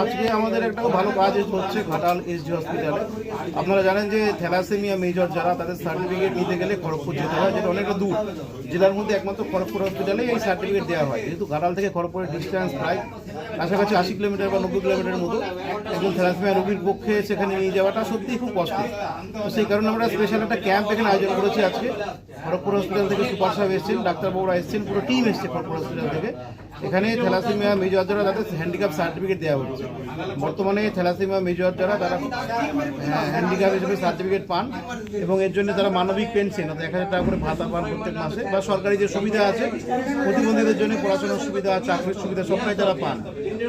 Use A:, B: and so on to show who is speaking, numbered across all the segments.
A: আজকে আমাদের একটা ভালো কাজ হচ্ছে ঘাটাল এসডি হসপিটালে। আপনারা জানেন যে থ্যালাসেমিয়া মেজর যারা, তাদের সার্টিফিকেট নিতে গেলে খড়গপুর যেতে হয়, যেটা অনেকটা দূর। জেলার মধ্যে একমাত্র খড়গপুর হসপিটালে এই সার্টিফিকেট দেওয়া হয়। যেহেতু ঘাটাল থেকে খড়গপুরের ডিস্টেন্স প্রায় কাছাকাছি আশি কিলোমিটার বা নব্বই কিলোমিটারের মতো একজন থ্যালাসেমিয়া রোগীর পক্ষে সেখানে নিয়ে যাওয়াটা সত্যিই খুব কষ্ট তো সেই কারণে আমরা স্পেশাল একটা ক্যাম্প এখানে আয়োজন করেছি আজকে। খড়গপুর হসপিটাল থেকে সুপার সাহেব এসেছেন, ডাক্তারবাবুরা এসেছেন, পুরো টিম এসছে খড়গপুর হসপিটাল থেকে। এখানে থ্যালাসিমিয়া মেজর যারা, তাদের হ্যান্ডিক্যাপ সার্টিফিকেট দেওয়া হচ্ছে বর্তমানে থ্যালাসেমিয়া মেজর যারা, তারা হ্যান্ডিক্যাপ হিসেবে সার্টিফিকেট পান এবং এর জন্য তারা মানবিক পেনশন অর্থাৎ এক হাজার টাকা করে ভাতা পান প্রত্যেক মাসে, বা সরকারি যে সুবিধা আছে, প্রতিবন্ধীদের জন্য পড়াশোনার সুবিধা, চাকরির সুবিধা সবটাই তারা পান।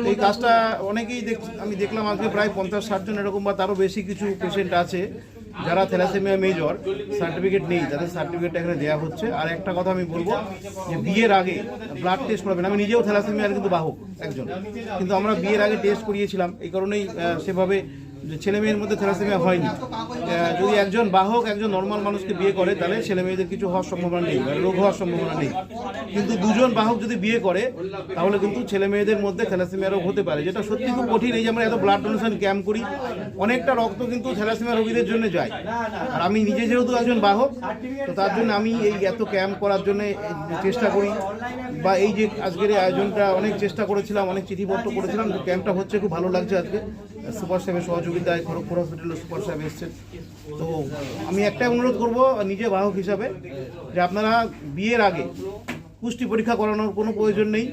A: এই কাজটা অনেকেই দেখ, আমি দেখলাম আজকে প্রায় পঞ্চাশ ষাট জন এরকম বা তারও বেশি কিছু পেশেন্ট আছে। যারা থ্যালাসেমিয়া মেজর, সার্টিফিকেট নেই তাদের সার্টিফিকেট এখানে দেওয়া হচ্ছে। আর একটা কথা আমি বলব যে বিয়ের আগে ব্লাড টেস্ট করাবেন। আমি নিজেও থ্যালাসেমিয়ার কিন্তু বাহক একজন। কিন্তু আমরা বিয়ের আগে টেস্ট করিয়েছিলাম। এই কারণেই সেভাবে ছেলে মেয়ের মধ্যে থ্যালাসেমিয়া হয়নি। যদি একজন বাহক, একজন নর্মাল মানুষকে বিয়ে করে, তাহলে ছেলে মেয়েদের কিছু হওয়ার সম্ভাবনা নেই রোগ হওয়ার সম্ভাবনা নেই। কিন্তু দুজন বাহক যদি বিয়ে করে, তাহলে কিন্তু ছেলে মেয়েদের মধ্যে থ্যালাসেমিয়া রোগ হতে পারে। যেটা সত্যি খুব কঠিন, এই যে আমরা এত ব্লাড ডোনেশন ক্যাম্প করি, অনেকটা রক্ত কিন্তু থ্যালাসেমিয়া রোগীদের জন্য যায়। আর আমি নিজে যেহেতু একজন বাহক, তো তার জন্য আমি এই এত ক্যাম্প করার জন্য চেষ্টা করি। বা এই যে আজকের আয়োজনটা অনেক চেষ্টা করেছিলাম, অনেক চিঠিপত্র করেছিলাম ক্যাম্পটা হচ্ছে, খুব ভালো লাগছে আজকে। সুপার সাহেবের সহযোগিতায় খড়গপুর হসপিটালের সুপার সাহেব এসছেন। তো আমি একটাই অনুরোধ করব, নিজে বাহক হিসাবে, যে আপনারা বিয়ের আগে পুষ্টি পরীক্ষা করানোর কোনো প্রয়োজন নেই।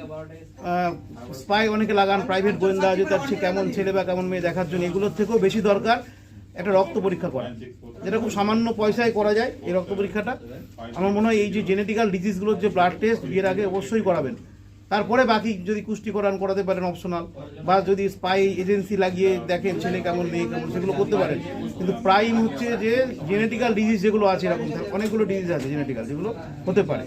A: স্পাই অনেকে লাগান, প্রাইভেট গোয়েন্দা যে তার কেমন ছেলে বা কেমন মেয়ে দেখার জন্য এগুলোর থেকেও বেশি দরকার একটা রক্ত পরীক্ষা করা। যেটা খুব সামান্য পয়সায় করা যায় এই রক্ত পরীক্ষাটা। আমার মনে হয় এই যে জেনেটিক্যাল ডিজিজগুলোর যে ব্লাড টেস্ট বিয়ের আগে অবশ্যই করাবেন। তারপরে বাকি যদি কুষ্টিকরণ করাতে পারেন অপশনাল বা যদি স্পাই এজেন্সি লাগিয়ে দেখেন ছেলে কেমন, মেয়ে কেমন, সেগুলো করতে পারেন। কিন্তু প্রাইম হচ্ছে যে জেনেটিক্যাল ডিজিজ যেগুলো আছে এরকম, অনেকগুলো ডিজিজ আছে জেনেটিক্যাল যেগুলো হতে পারে।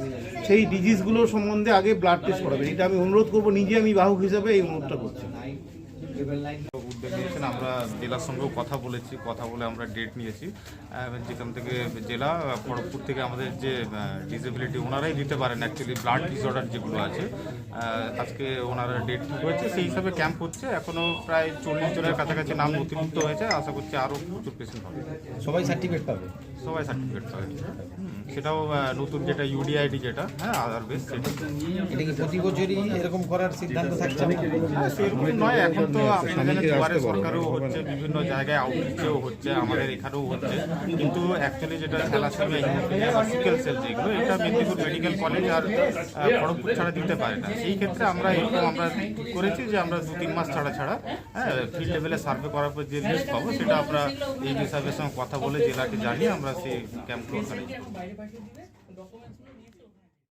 A: সেই ডিজিজগুলো সম্বন্ধে আগে ব্লাড টেস্ট করাবেন। এটা আমি অনুরোধ করব, নিজে আমি বাহক হিসাবে এই অনুরোধটা করছি।
B: আমরা জেলার সঙ্গেও কথা বলেছি কথা বলে আমরা ডেট নিয়েছি। যেখান থেকে জেলা খড়গপুর থেকে আমাদের যে ডিসেবিলিটি ওনারাই দিতে পারেন অ্যাকচুয়ালি ব্লাড ডিসঅর্ডার যেগুলো আছে। আজকে ওনারা ডেট ঠিক হয়েছে সেই হিসাবে ক্যাম্প হচ্ছে। এখনও প্রায় চল্লিশ জনের কাছাকাছি নাম নথিভুক্ত হয়েছে। আশা করছি আরও প্রচুর পেশেন্ট হবে।
C: সবাই সার্টিফিকেট পাবে?
B: সবাই সার্টিফিকেট পাবে। সেটাও নতুন যেটা ইউডিআইডি যেটা হ্যাঁ আধার বেস সেটা।
C: এটা কি প্রতি বছরই এরকম করার সিদ্ধান্ত থাকছে?
B: সেরকম নয় এখন তো আপনারা জানেন দুয়ারে হচ্ছে বিভিন্ন জায়গায় আউটরিচেও হচ্ছে, আমাদের এখানেও হচ্ছে। কিন্তু অ্যাকচুয়ালি যেটা থ্যালাসেমিয়া হিমোফিলিয়া সেল যেগুলো এটা মেদিনীপুর মেডিকেল কলেজ আর খড়গপুর ছাড়া দিতে পারে না। সেই ক্ষেত্রে আমরা এরকম আমরা করেছি যে আমরা দু তিন মাস ছাড়া ছাড়া হ্যাঁ ফিল্ড লেভেলে সার্ভে করার পর যে লিস্ট পাবো, সেটা আমরা এই সাহেবের সঙ্গে কথা বলে জেলাকে জানিয়ে আমরা সেই ক্যাম্পগুলো ওখানে